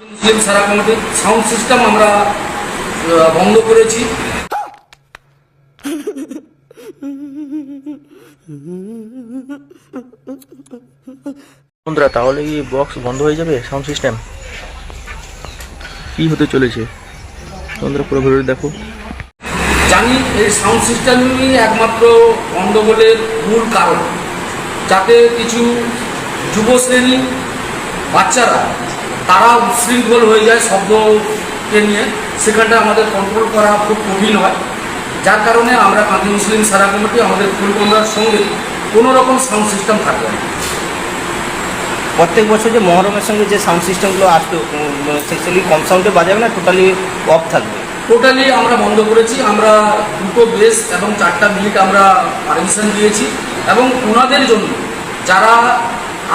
মুসলিম সারা কমিটির sound system আমরা বন্ধ করেছি। বন্ধুরা তাহলে কি বক্স বন্ধ হয়ে যাবে সাউন্ড সিস্টেম কি হতে চলেছে? বন্ধুরা পুরো ভিডিও দেখো। জানি এই সাউন্ড সিস্টেমই একমাত্র গণ্ডগোলের মূল কারণ যাতে কিছু যুব শ্রেণি বাচ্চারা তারা উশৃঙ্খল হয়ে যায় শব্দকে নিয়ে। সেখানটা আমাদের কন্ট্রোল করা খুব কঠিন হয়। যার কারণে আমরা কান্দি মুসলিম সারা কমিটি আমাদের ফুলকন্দার সঙ্গে কোনো রকম সাউন্ড সিস্টেম থাকবে না। প্রত্যেক বছর যে মহরমের সঙ্গে যে সাউন্ড সিস্টেমগুলো আসতো সেগুলি কম সাউন্ডে বাজাবে না টোটালি অফ থাকবে? টোটালি আমরা বন্ধ করেছি। আমরা দুটো বেস এবং চারটা মিনিট আমরা পারমিশন দিয়েছি। এবং ওনাদের জন্য যারা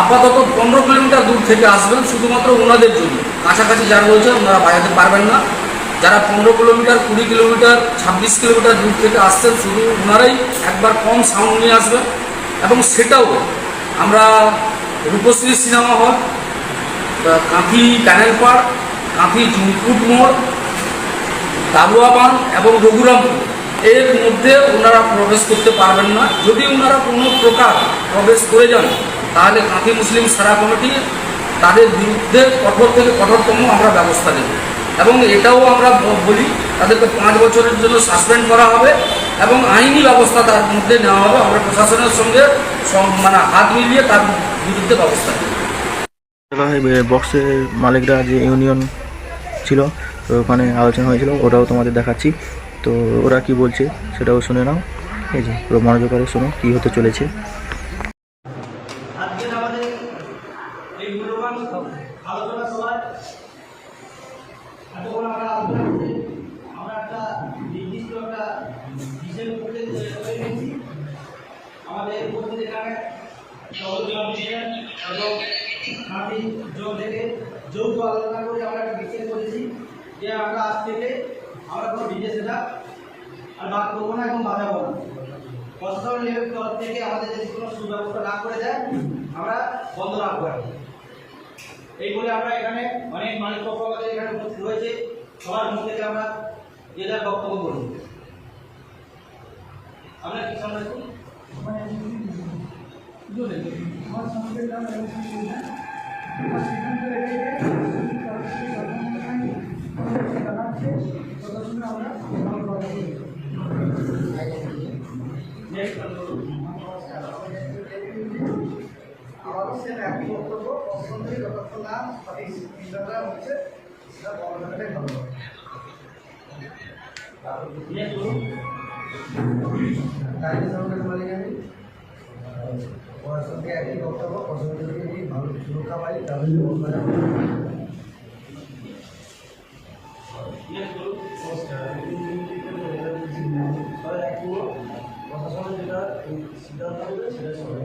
আপাতত পনেরো কিলোমিটার দূর থেকে আসবেন শুধুমাত্র ওনাদের জন্য। কাছাকাছি যারা রয়েছে ওনারা বাজাতে পারবেন না। যারা পনেরো কিলোমিটার, কুড়ি কিলোমিটার, ছাব্বিশ কিলোমিটার দূর থেকে আসছেন, শুধু ওনারাই একবার কম সাউন্ড নিয়ে আসবেন। এবং সেটাও আমরা Rupashree cinema hall Kanthi panel park Kanthi জুনকুট মোড় দাবুয়াবান এবং রঘুরামপুর। এর মধ্যে ওনারা প্রবেশ করতে পারবেন না। যদি ওনারা কোনো প্রকার প্রবেশ করে যান তাহলে কাঁথি মুসলিম সারা কমিটি তাদের বিরুদ্ধে কঠোর থেকে কঠোরতম আমরা ব্যবস্থা নেব। এবং এটাও আমরা বলি, তাদেরকে পাঁচ বছরের জন্য সাসপেন্ড করা হবে এবং আইনি ব্যবস্থা তার মধ্যে নেওয়া হবে। আমরা প্রশাসনের সঙ্গে মানে হাত মিলিয়ে তার বিরুদ্ধে ব্যবস্থা নেব। বক্সের মালিকরা যে ইউনিয়ন ছিল, তো ওখানে আলোচনা হয়েছিল, ওটাও তোমাদের দেখাচ্ছি। তো ওরা কি বলছে সেটাও শুনে নাও। যে, পুরো মনোযোগ করে শোনো, কী হতে চলেছে। আমাদের এই মূল্যবান আলোচনা সভায় এতক্ষণ আমরা আলোচনা করছি। আমরা একটা নির্দিষ্ট একটা বিষয়ের উপরে তৈরি হয়েছি আমাদের উপস্থিত এখানে থেকে যৌথ আলোচনা করে আমরা একটা বিষয় করেছি যে আমরা আজ থেকে আমরা কোনো বিজনেস এটা আর বাদ করব না এবং বাজাবো না। প্রশাসন লেভেল তরফ থেকে আমাদের যদি কোনো সুব্যবস্থা না করে দেয় আমরা বন্ধ রাখব কি। এই বলে আমরা এখানে অনেক মালিক পক্ষ আমাদের এখানে উপস্থিত হয়েছে সবার মুখ থেকে আমরা যে যার বক্তব্য করি আমরা কি সামনে আমারও না সঠিক চিন্তাধারা হচ্ছে সেটা থাকাটাই ভালো আমি ওনার সঙ্গে একই বক্তব্য প্রশ্ন যদি ভালো সুরক্ষা পাই, তাহলে প্রশাসনের যেটা সিদ্ধান্ত হবে সেটা সবাই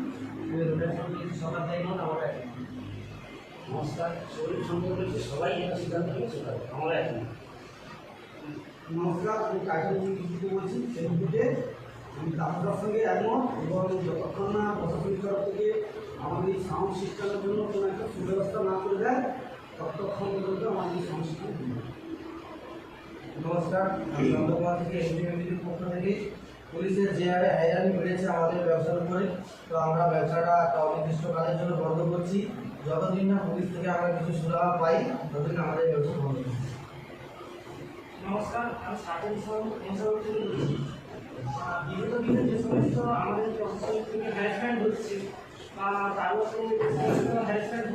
নন আমরা এক। নমস্কার শরীর সঙ্গে বলেছি সবাই এটা সিদ্ধান্ত নিয়ে সেটা আমরা এক। নমস্কার আমি কাজের কিছু বলছি ফেসবুকে আমি দামোদর সঙ্গে একমত এবং যতক্ষণ না প্রশাসনিক তরফ থেকে আমাদের সাউন্ড সিস্টেমের জন্য কোনো একটা সুব্যবস্থা না করে দেয় ততক্ষণ পর্যন্ত আমাদের সিস্টেম নমস্কার আমি চন্দ্রকোনা থেকে এসডিএমডির পক্ষ থেকে পুলিশের যে হারে হাইরানি বেড়েছে আমাদের ব্যবসার উপরে। তো আমরা ব্যবসাটা একটা অনির্দিষ্ট কাজের জন্য বন্ধ করছি। যতদিন না পুলিশ থেকে আমরা কিছু সুরাহা পাই ততদিন আমাদের ব্যবসা বন্ধ নমস্কার আমি বলছি। আহ, বিগত দিনে যে সমস্ত আমাদের থেকে হ্যারাসমেন্ট হচ্ছে বা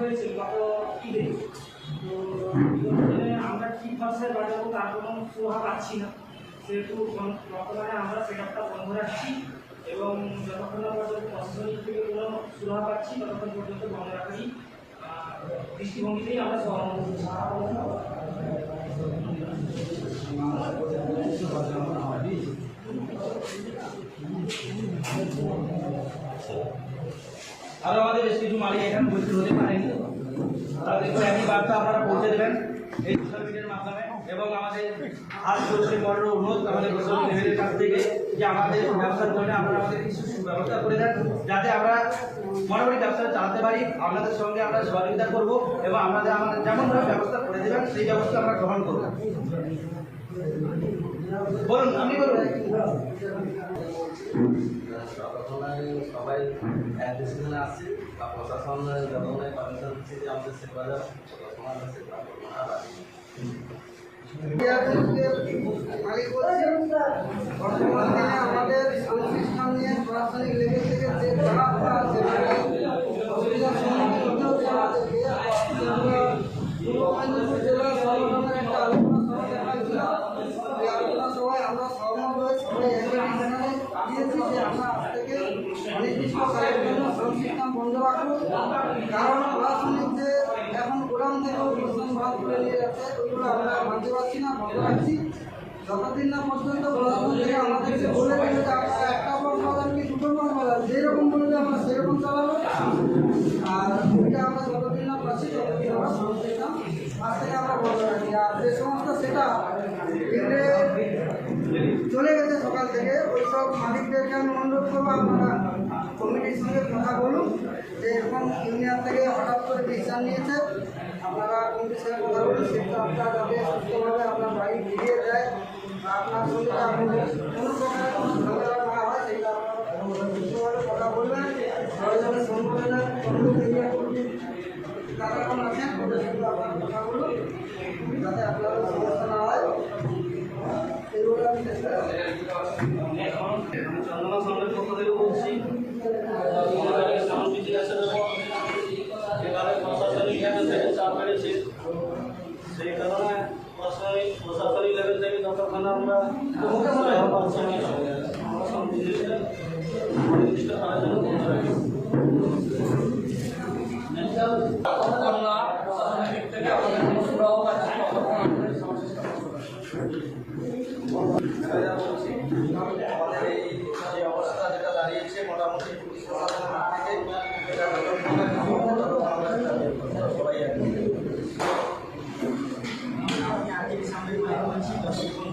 হয়েছে তো আমরা কী ভাষায় বাজাবো তার কোনো সুরাহা পাচ্ছি না। সেহেতু বর্তমানে আমরা সেটআপটা বন্ধ রাখছি এবং যতক্ষণ না পর্যন্ত প্রশাসনিক থেকে কোনো সুরাহা পাচ্ছি ততক্ষণ পর্যন্ত বন্ধ আহ, দৃষ্টিভঙ্গিতেই আমরা আরও আমাদের বেশ কিছু মালিক এখানে উপস্থিত হতে পারেনি। তাদেরকে একই বার্তা আপনারা পৌঁছে দেবেন। এই এবং আমাদের হাত জোরে বড় অনুরোধ আমাদের সোশ্যাল কাছ থেকে যে আমাদের ব্যবসার জন্য আপনারা আমাদের কিছু ব্যবস্থা করে দেন, যাতে আমরা মোটামুটি ব্যবসা চালাতে পারি। আপনাদের সঙ্গে আমরা সহযোগিতা করব এবং আমাদের আমাদের যেমনভাবে ব্যবস্থা করে দেবেন, সেই ব্যবস্থা আমরা গ্রহণ করব। বলুন, আপনি বলুন। সবাই এক আসছে বা প্রশাসন যতক্ষণে পারমিশন যে আমাদের না মালিক বলছেন বর্তমান দিনে আমাদের সংশ্লিষ্টন নিয়ে প্রশাসনিক লেভেল থেকে যে চাপটা আছে অসুবিধার সম্মুখীন হতে হচ্ছে আমাদেরকে পূর্ব মেদিনীপুর জেলার সংগঠনের কারণ প্রশাসনিক যে এখন গোদাম থেকে ওইগুলো আমরা মানতে পারছি না বন্ধ রাখছি। যতদিন না পর্যন্ত প্রশাসন আমাদেরকে বলে আপনারা একটা বন্ধ বাজান কি দুটো বন্ধ বাজান যেরকম বলবে আমরা সেরকম চালাবো। আর ওইটা আমরা যতদিন না পাচ্ছি ততদিন আমরা সংশ্লিষ্টন আজ থেকে আমরা বন্ধ রাখি আর যে সমস্ত সেটা এগুলো চলে গেছে সকাল থেকে ওই সব মালিকদেরকে আমি অনুরোধ করব আপনারা কমিটির সঙ্গে কথা বলুন যে এরকম ইউনিয়ন থেকে হঠাৎ করে ডিসিশন নিয়েছে। আপনারা কমিটির সঙ্গে কথা বলুন সেটা আপনারা যাতে সুস্থভাবে আপনার বাড়ি ফিরিয়ে দেয় বা আপনার সঙ্গে আপনাদের কোনো প্রকারের কোনো ঝামেলা না হয় সেটা আপনারা সুস্থভাবে কথা বলবেন। প্রয়োজনে সংগঠনের কোনো এরিয়া তারা কোন আছেন, ওদের সঙ্গে আপনারা কথা বলুন। যাতে আপনাদের সমস্যা না হয়। এগুলো আমি চেষ্টা করছি চন্দনা সামনের পক্ষ থেকে বলছি আমাদের সাউন্ড বিজিনেসের উপর যেভাবে প্রশাসনিক লেভেল থেকে চাপ বেড়েছে সেই কারণে প্রশাসনিক প্রশাসনিক লেভেল থেকে যতক্ষণ আমরা পাচ্ছি না, আমরা সব জিনিসটা নির্দিষ্ট করার জন্য বন্ধ রাখি আমাদের এই যে অবস্থা যেটা দাঁড়িয়েছে মোটামুটি পুলিশ প্রশাসনের